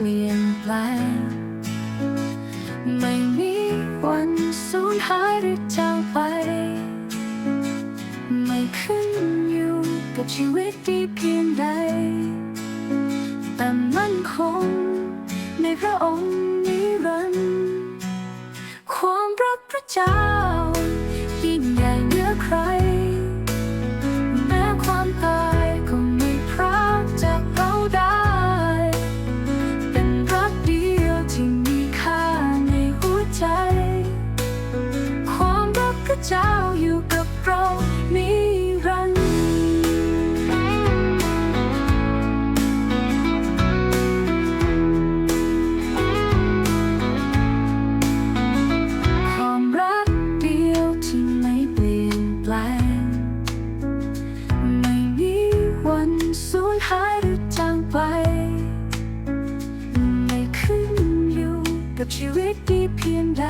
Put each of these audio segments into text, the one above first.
เปลี่ยนแปลง ไม่มีวันสูญหายหรือจางไป ไม่ขึ้นอยู่กับชีวิตที่เพียงใด แต่มั่นคงในพระองค์นิรันดร์ความรักพระเจ้า เจ้าอยู่กับเรานิรันดร์ความรักเดียวที่ไม่เปลี่ยนแปลง ไม่มีวันสูญหายหรือจางไป ไม่ขึ้นอยู่กับชีวิตดีเพียงใด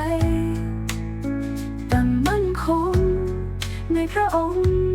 พระองค์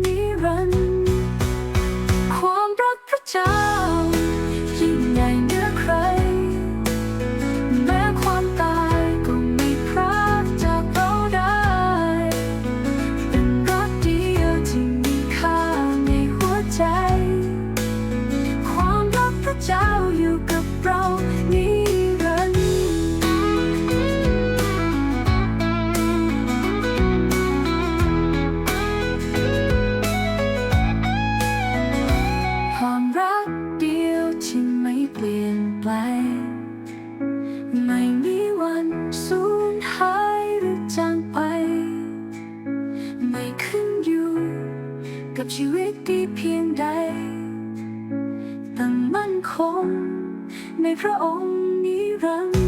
ไป ไม่มีวันสูญหายหรือจางไป ไม่ขึ้นอยู่ กับชีวิตที่เพียงใดแต่มั่นคงในพระองค์นิรันดร์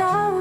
shower.